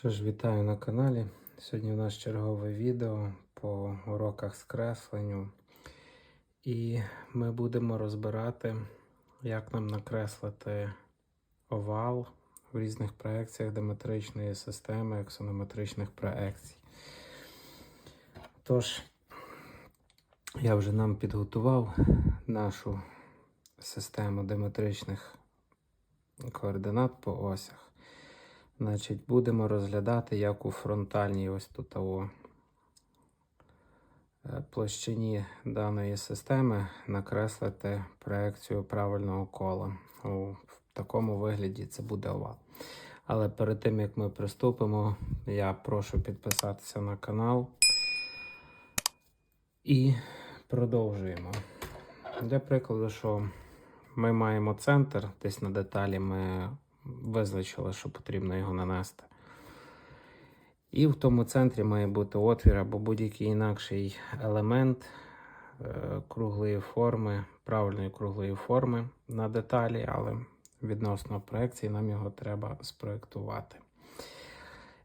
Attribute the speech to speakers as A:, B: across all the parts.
A: Що ж, вітаю на каналі. Сьогодні у нас чергове відео по уроках з кресленню. І ми будемо розбирати, як нам накреслити овал в різних проекціях диметричної системи, аксонометричних проекцій. Тож, я вже нам підготував нашу систему диметричних координат по осях. Значить, будемо розглядати, як у фронтальній ось тут о, е, площині даної системи накреслити проекцію правильного кола. У такому вигляді це буде овал. Але перед тим як ми приступимо, я прошу підписатися на канал і продовжуємо. Для прикладу, що ми маємо центр, десь на деталі ми визначили, що потрібно його нанести. І в тому центрі має бути отвір або будь-який інакший елемент е, круглої форми, правильної круглої форми на деталі, але відносно проекції нам його треба спроектувати.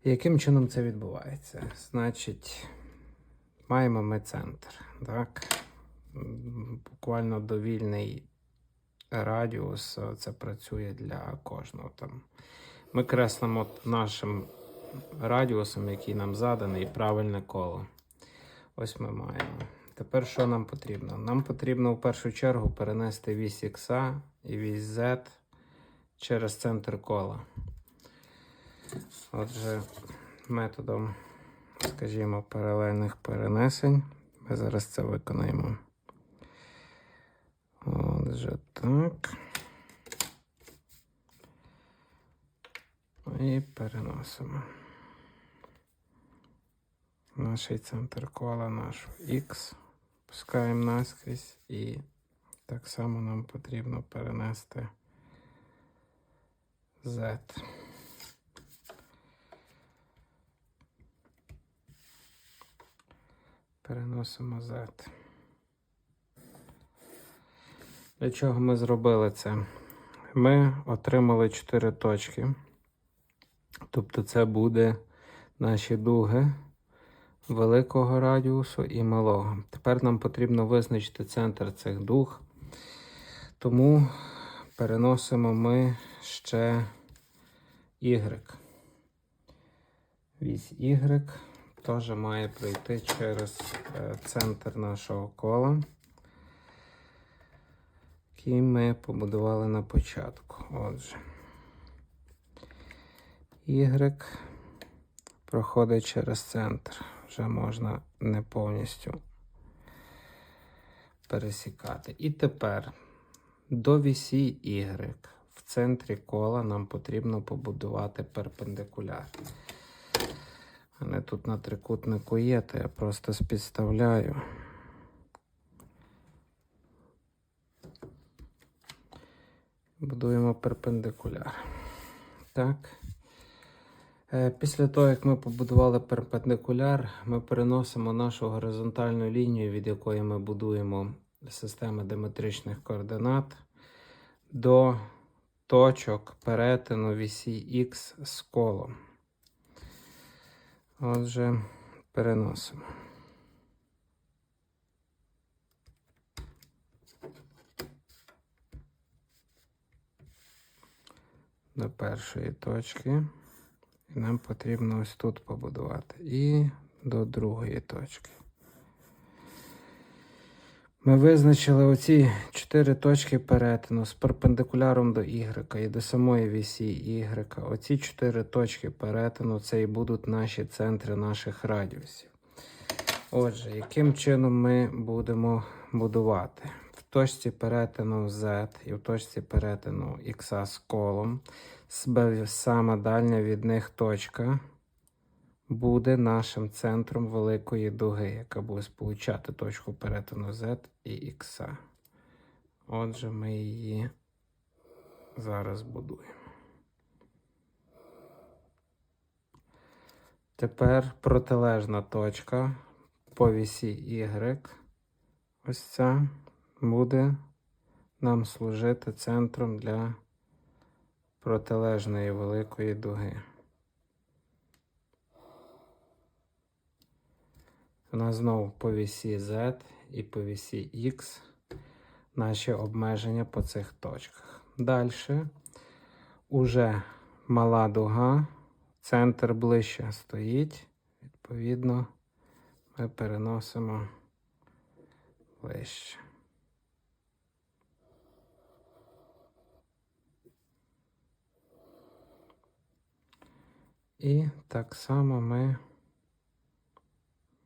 A: Яким чином це відбувається? Значить, маємо ми центр. Так? Буквально довільний радіус е, це працює для кожного. Там. Ми креслимо нашим радіусом, який нам заданий, правильне коло. Ось ми маємо. Тепер що нам потрібно? Нам потрібно в першу чергу перенести вісь X і вісь Z через центр кола. Отже, методом, скажімо, паралельних перенесень ми зараз це виконаємо. Отже, так. І переносимо. Наш центр кола, нашу X. Пускаємо наскрізь і так само нам потрібно перенести Z. Переносимо Z. Для чого ми зробили це? Ми отримали 4 точки. Тобто це буде наші дуги великого радіусу і малого. Тепер нам потрібно визначити центр цих дуг. Тому переносимо ми ще Y. Вісь Y теж має пройти через е, центр нашого кола який ми побудували на початку. Отже, Y проходить через центр. Вже можна не повністю пересікати. І тепер до вісі Y в центрі кола нам потрібно побудувати перпендикуляр. А не тут на трикутнику є, то я просто спідставляю. Будуємо перпендикуляр. Так. Е, Після того, як ми побудували перпендикуляр, ми переносимо нашу горизонтальну лінію, від якої ми будуємо системи диметричних координат, до точок перетину вісі Х з колом. Отже, переносимо. До першої точки. І нам потрібно ось тут побудувати. І до другої точки. Ми визначили оці чотири точки перетину з перпендикуляром до Y і до самої вісі Y. Оці чотири точки перетину це і будуть наші центри наших радіусів. Отже, яким чином ми будемо будувати? Точці перетину Z і в точці перетину X з колом сама дальня від них точка буде нашим центром великої дуги, яка буде сполучати точку перетину Z і X. Отже, ми її зараз будуємо. Тепер протилежна точка по вісі Y. Ось ця буде нам служити центром для протилежної великої дуги. У нас знову по вісі Z і по вісі X наші обмеження по цих точках. Далі уже мала дуга, центр ближче стоїть, відповідно, ми переносимо ближче. І так само ми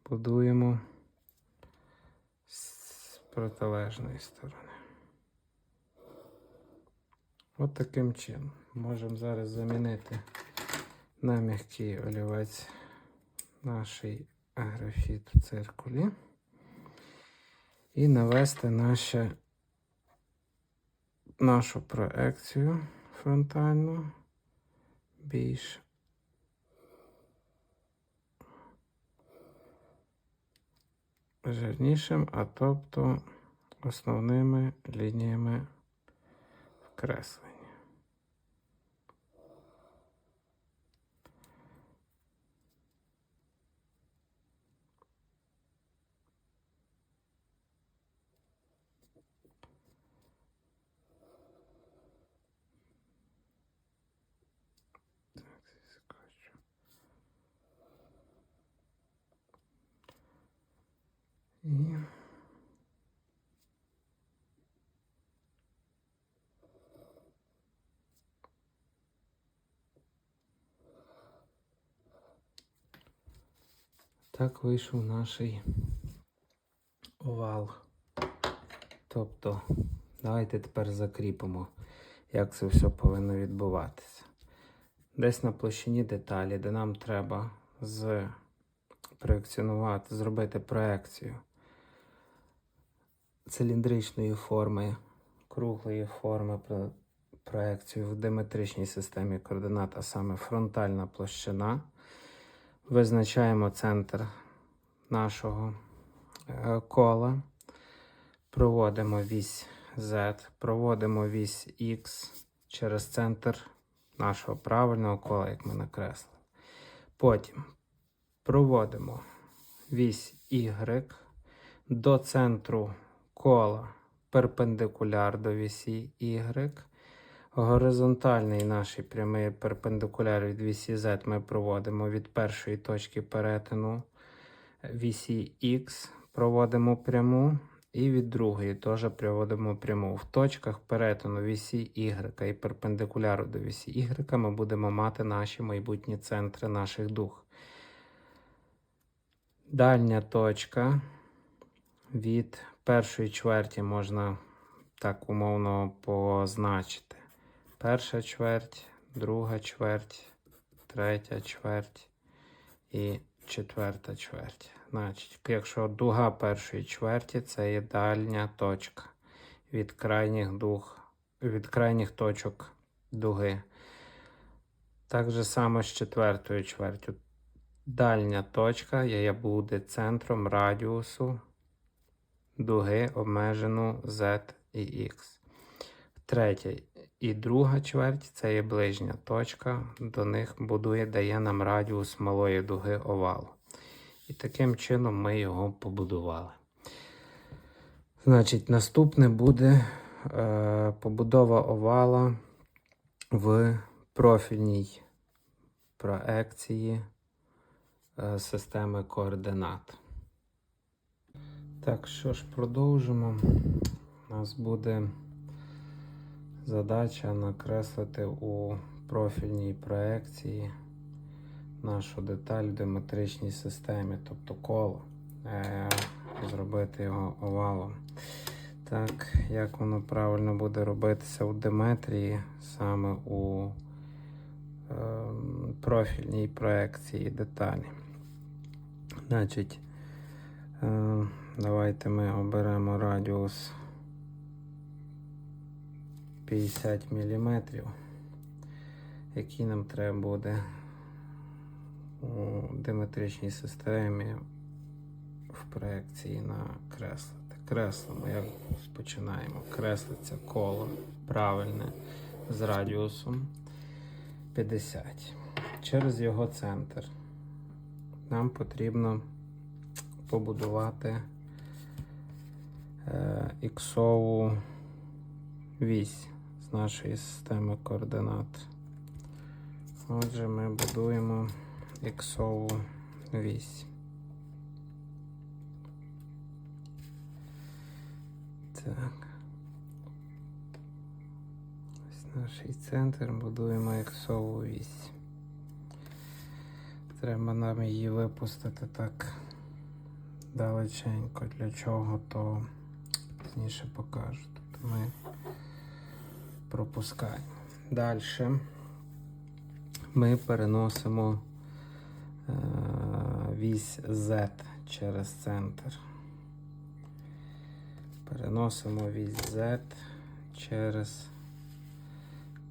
A: будуємо з протилежної сторони. От таким чином. Можемо зараз замінити на м'який олівець наш графіт в циркулі і навести наше, нашу проекцію фронтальну більш жирнішим, а тобто основними лініями вкреслення. Так, зіскочу. Так вийшов наш овал. Тобто, давайте тепер закріпимо, як це все повинно відбуватися. Десь на площині деталі, де нам треба з проекціонувати, зробити проекцію циліндричної форми, круглої форми про- проекцію в диметричній системі координат, а саме фронтальна площина. Визначаємо центр нашого е, кола, проводимо вісь Z, проводимо вісь X через центр нашого правильного кола, як ми накреслили. Потім проводимо вісь Y до центру кола перпендикуляр до вісі Y. Горизонтальний наш прямий перпендикуляр від вісі Z ми проводимо від першої точки перетину вісі X, проводимо пряму, і від другої теж проводимо пряму. В точках перетину вісі Y і перпендикуляру до вісі Y ми будемо мати наші майбутні центри наших дух. Дальня точка від першої чверті можна так умовно позначити. Перша чверть, друга чверть, третя чверть і четверта чверть. Значить, якщо дуга першої чверті, це є дальня точка від крайніх дуг, від крайніх точок дуги. Так же само з четвертою чвертю. Дальня точка є буде центром радіусу дуги обмежену Z і X. Третя і друга чверть це є ближня точка. До них будує, дає нам радіус малої дуги овалу. І таким чином ми його побудували. Значить, наступне буде е, побудова овала в профільній проекції е, системи координат. Так, що ж, продовжимо. У нас буде задача накреслити у профільній проекції нашу деталь в диметричній системі, тобто коло, е, зробити його овалом. Так, як воно правильно буде робитися у диметрії, саме у е, профільній проекції деталі. Значить, е, давайте ми оберемо радіус 50 мм, який нам треба буде у диметричній системі в проекції накреслити. Креслимо, як спочинаємо. Креслиться коло правильне з радіусом 50. Через його центр нам потрібно побудувати іксову вісь з нашої системи координат. Отже, ми будуємо іксову вісь. Так. Ось наш центр будуємо іксову вісь. Треба нам її випустити так далеченько. Для чого, то пізніше покажу. Тобто ми пропускаємо. Далі ми переносимо е, вісь Z через центр. Переносимо вісь Z через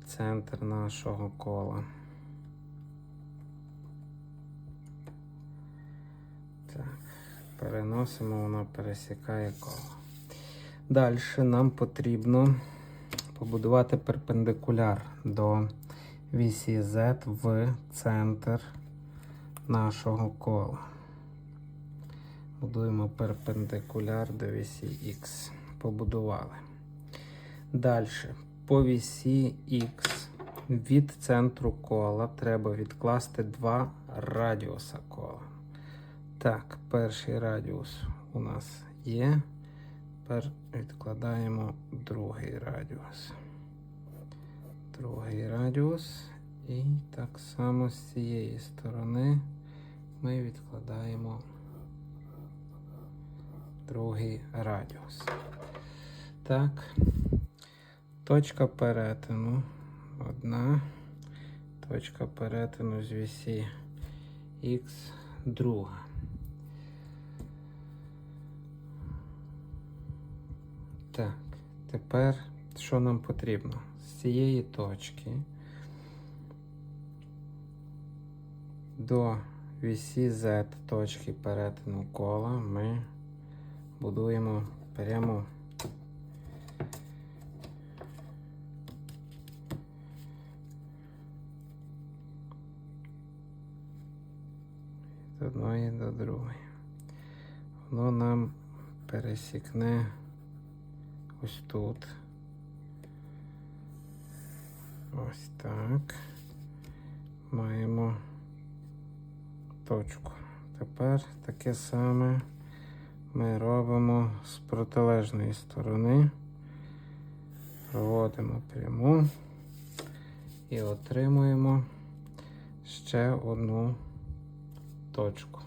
A: центр нашого кола. Так, переносимо, воно пересікає коло. Далі нам потрібно побудувати перпендикуляр до вісі Z в центр нашого кола. Будуємо перпендикуляр до вісі X. Побудували. Далі, по вісі X від центру кола треба відкласти два радіуса кола. Так, перший радіус у нас є. Тепер відкладаємо другий радіус. Другий радіус. І так само з цієї сторони ми відкладаємо другий радіус. Так, точка перетину. Одна. Точка перетину з вісі Х друга. Так, тепер що нам потрібно? З цієї точки до вісі Z точки перетину кола ми будуємо прямо з одної до другої. Воно нам пересікне ось тут. Ось так. Маємо точку. Тепер таке саме ми робимо з протилежної сторони. Проводимо пряму і отримуємо ще одну точку.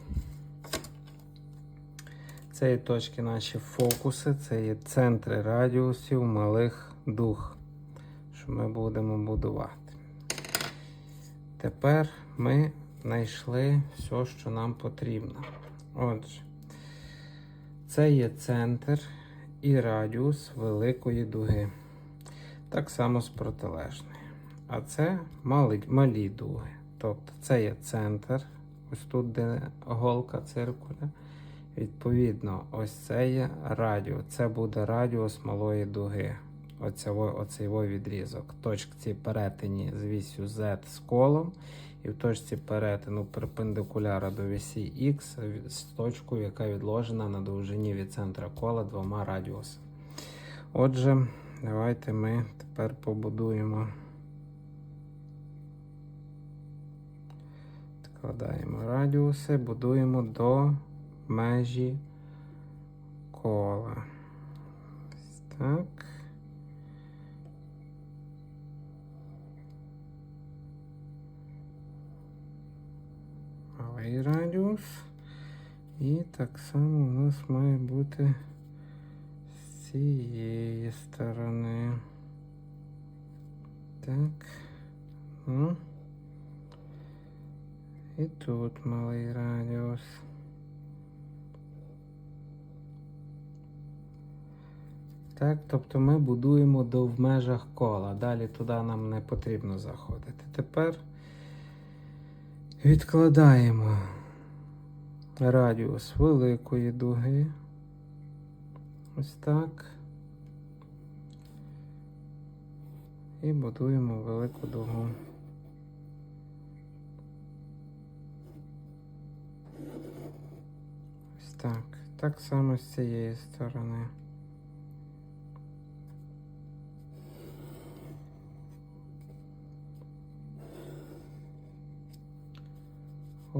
A: Це є точки наші фокуси, це є центри радіусів малих дух, що ми будемо будувати. Тепер ми знайшли все, що нам потрібно. Отже, це є центр і радіус великої дуги. Так само з протилежної. А це малі, малі дуги. Тобто це є центр, ось тут, де голка циркуля. Відповідно, ось це є радіус. Це буде радіус малої дуги. Оцей, відрізок. Точці перетині з вісю Z з колом. І в точці перетину перпендикуляра до вісі Х з точкою, яка відложена на довжині від центра кола двома радіусами. Отже, давайте ми тепер побудуємо. Складаємо радіуси, будуємо до межі кола. Так. Малий радіус. І так само у нас має бути з цієї сторони. Так. Ну. І тут малий радіус. Так, тобто ми будуємо до в межах кола. Далі туди нам не потрібно заходити. Тепер відкладаємо радіус великої дуги. Ось так. І будуємо велику дугу. Ось так. Так само з цієї сторони.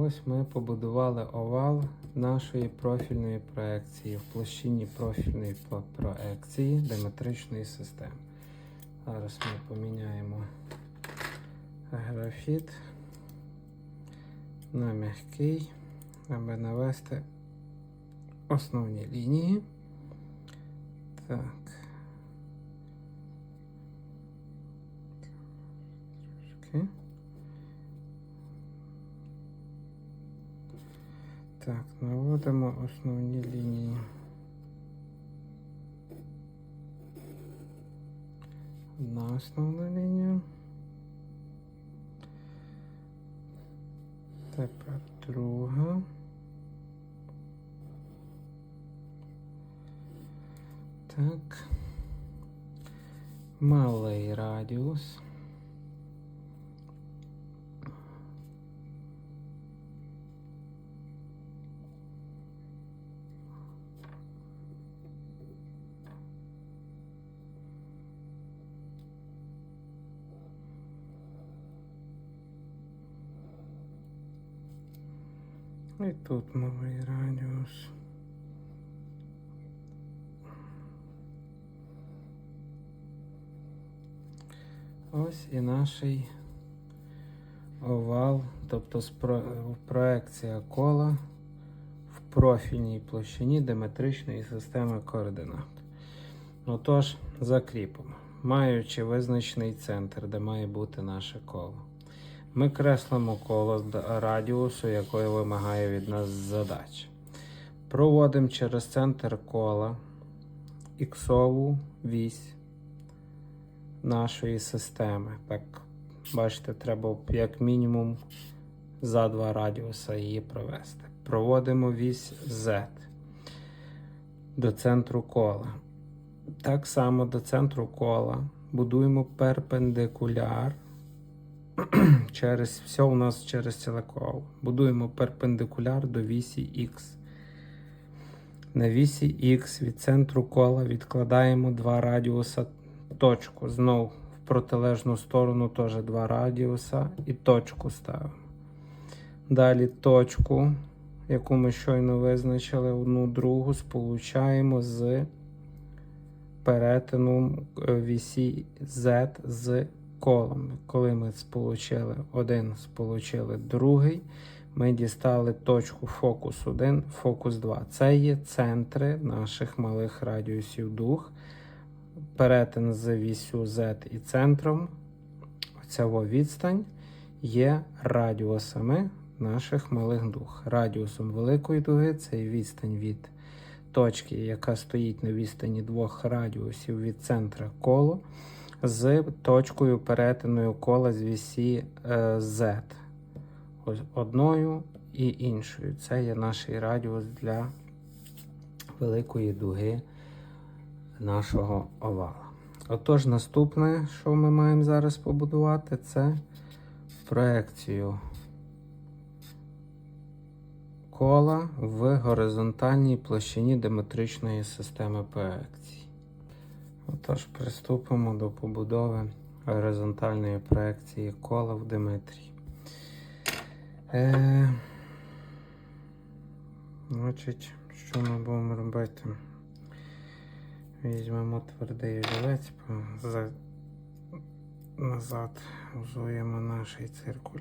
A: Ось ми побудували овал нашої профільної проекції в площині профільної проекції диметричної системи. Зараз ми поміняємо графіт на м'який, аби навести основні лінії. Так. Трошки. Так, наводимо основні лінії. Одна основна лінія. Тепер друга. Так. Малий радіус. І тут малий радіус. Ось і наш овал, тобто проекція кола в профільній площині диметричної системи координат. Отож, закріпимо. Маючи визначений центр, де має бути наше коло. Ми креслимо коло радіусу, якої вимагає від нас задача. Проводимо через центр кола іксову вісь нашої системи. Так, бачите, треба як мінімум за два радіуса її провести. Проводимо вісь Z до центру кола. Так само до центру кола будуємо перпендикуляр через все у нас через ціле. Будуємо перпендикуляр до вісі Х. На вісі Х від центру кола відкладаємо два радіуса точку. Знов в протилежну сторону теж два радіуса і точку ставимо. Далі точку, яку ми щойно визначили, одну другу, сполучаємо з перетином е, вісі Z з колом. Коли ми сполучили один, сполучили другий, ми дістали точку фокус 1, фокус 2. Це є центри наших малих радіусів дух. Перетин з вісю Z і центром. Во відстань є радіусами наших малих дух. Радіусом великої дуги це відстань від точки, яка стоїть на відстані двох радіусів від центра коло, з точкою перетиною кола з вісі е, Z. Ось одною і іншою. Це є наш радіус для великої дуги нашого овала. Отож, наступне, що ми маємо зараз побудувати, це проекцію кола в горизонтальній площині диметричної системи проекцій. Отож, приступимо до побудови горизонтальної проекції кола в диметрії. Е, значить, що ми будемо робити? Візьмемо твердий олівець, за... назад взуємо наш циркуль.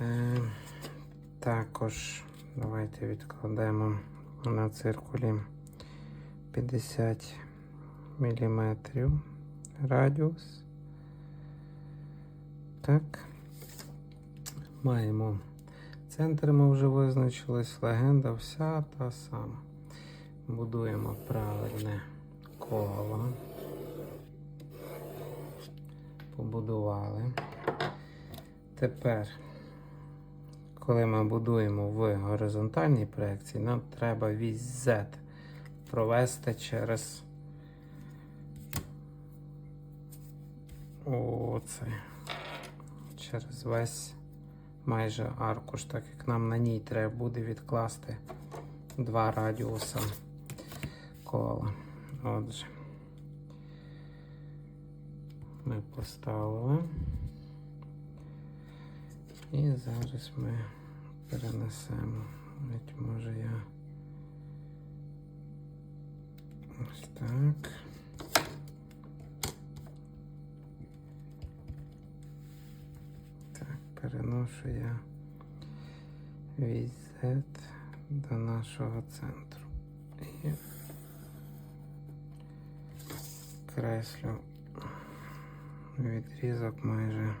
A: Е, також давайте відкладемо на циркулі 50 мм радіус. Так. Маємо центр, ми вже визначились, легенда вся та сама. Будуємо правильне коло. Побудували. Тепер, коли ми будуємо в горизонтальній проекції, нам треба вісь Z провести через оце, через весь майже аркуш, так як нам на ній треба буде відкласти два радіуса кола. Отже, ми поставили. І зараз ми перенесемо. Навіть може я ось так. Так, переношу я візет до нашого центру. І креслю відрізок майже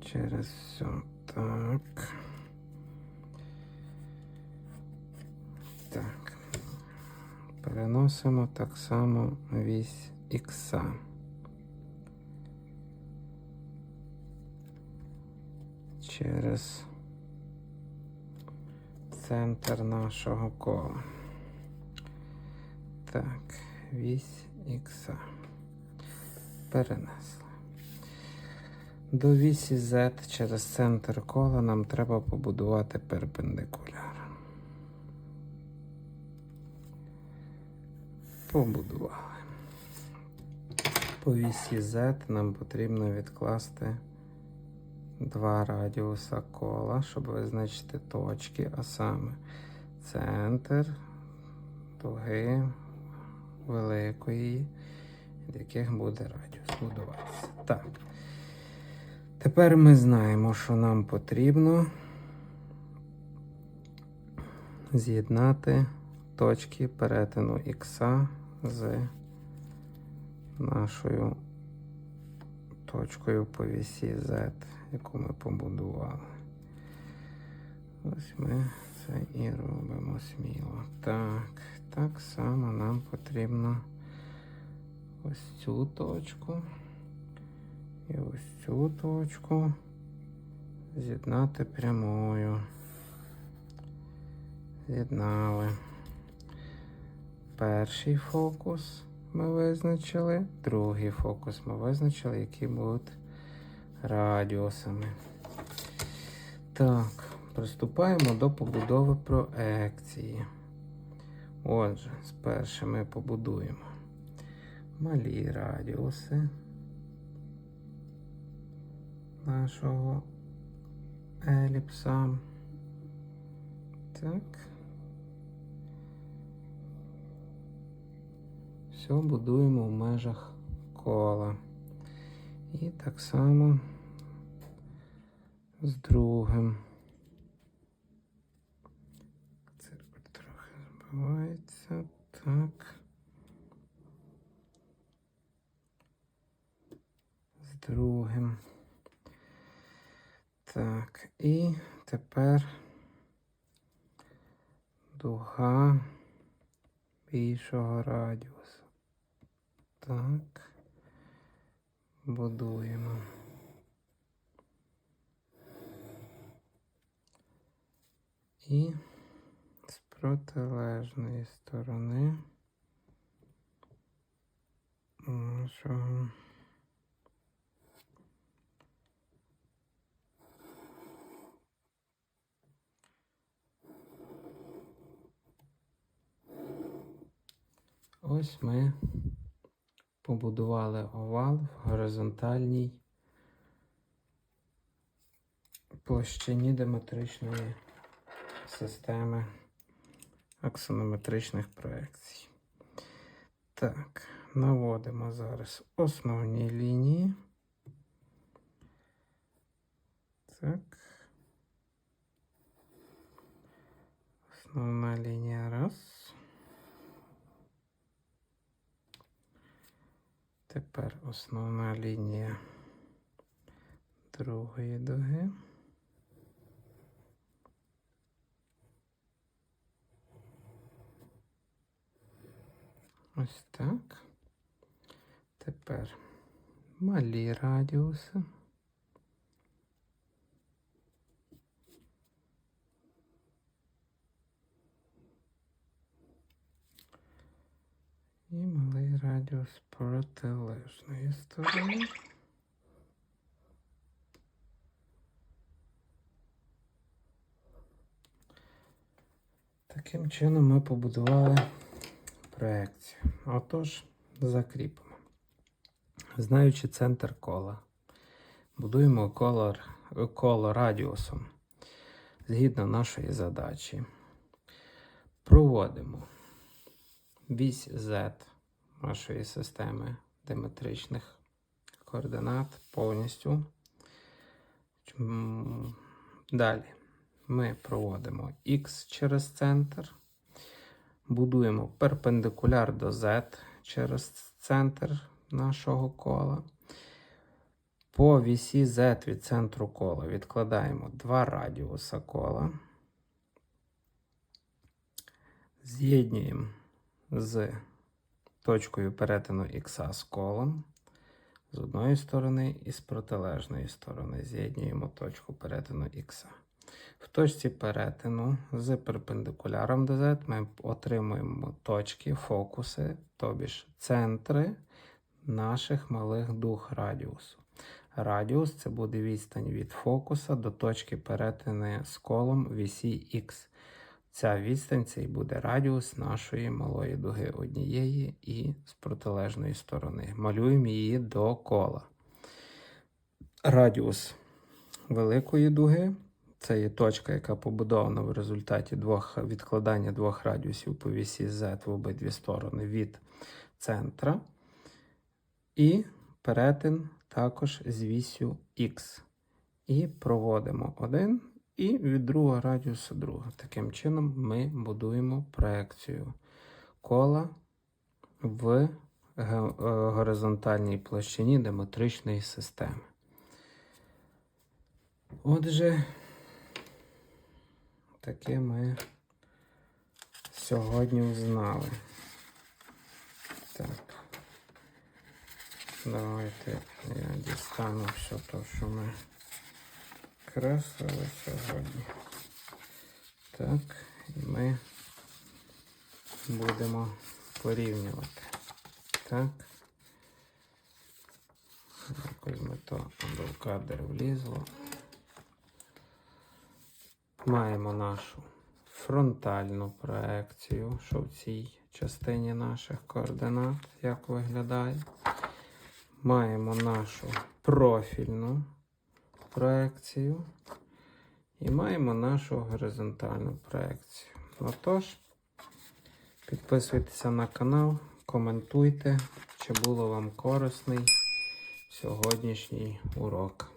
A: через все. Так. Так. Переносимо так само вісь ікса. Через центр нашого кола. Так, вісь ікса. Перенесли. До вісі Z через центр кола нам треба побудувати перпендикуляр. Побудували. По вісі Z нам потрібно відкласти два радіуса кола, щоб визначити точки, а саме центр дуги великої, від яких буде радіус будуватися. Так. Тепер ми знаємо, що нам потрібно з'єднати точки перетину ікса з нашою точкою по вісі Z, яку ми побудували. Ось ми це і робимо сміло. Так, так само нам потрібно ось цю точку. І ось цю точку з'єднати прямою. З'єднали. Перший фокус ми визначили, другий фокус ми визначили, які будуть радіусами. Так, приступаємо до побудови проекції. Отже, спершу ми побудуємо малі радіуси нашого еліпса. Так. Все будуємо в межах кола. І так само з другим. Циркуль трохи збивається. Так. З другим. Так, і тепер дуга більшого радіусу. Так. Будуємо. І з протилежної сторони нашого. Ось ми побудували овал в горизонтальній площині диметричної системи аксонометричних проекцій. Так, наводимо зараз основні лінії. Так. Основна лінія раз. Тепер основна лінія другої дуги. Ось так. Тепер малі радіуси. І малий радіус протилежної сторони. Таким чином ми побудували проекцію. Отож, закріпимо. Знаючи центр кола, будуємо коло, коло радіусом згідно нашої задачі. Проводимо вісь Z нашої системи диметричних координат повністю. Далі ми проводимо X через центр, будуємо перпендикуляр до Z через центр нашого кола. По вісі Z від центру кола відкладаємо два радіуса кола. З'єднуємо з точкою перетину Х з колом. З одної сторони і з протилежної сторони з'єднуємо точку перетину Х. В точці перетину з перпендикуляром до Z ми отримуємо точки, фокуси, тобі ж центри наших малих дух радіусу. Радіус це буде відстань від фокуса до точки перетину з колом вісі Х. Ця відстань це і буде радіус нашої малої дуги однієї і з протилежної сторони. Малюємо її до кола. Радіус великої дуги це є точка, яка побудована в результаті двох відкладання двох радіусів по вісі Z в обидві сторони від центра. І перетин також з вісю Х. І проводимо один і від другого радіуса друга. Таким чином ми будуємо проекцію кола в е, горизонтальній площині диметричної системи. Отже, таке ми сьогодні узнали. Так. Давайте я дістану все те, що ми креслили сьогодні. Так, і ми будемо порівнювати. Так. Якось ми то або в кадр влізло. Маємо нашу фронтальну проекцію, що в цій частині наших координат, як виглядає. Маємо нашу профільну проекцію і маємо нашу горизонтальну проекцію. Отож, підписуйтеся на канал, коментуйте, чи було вам корисний сьогоднішній урок.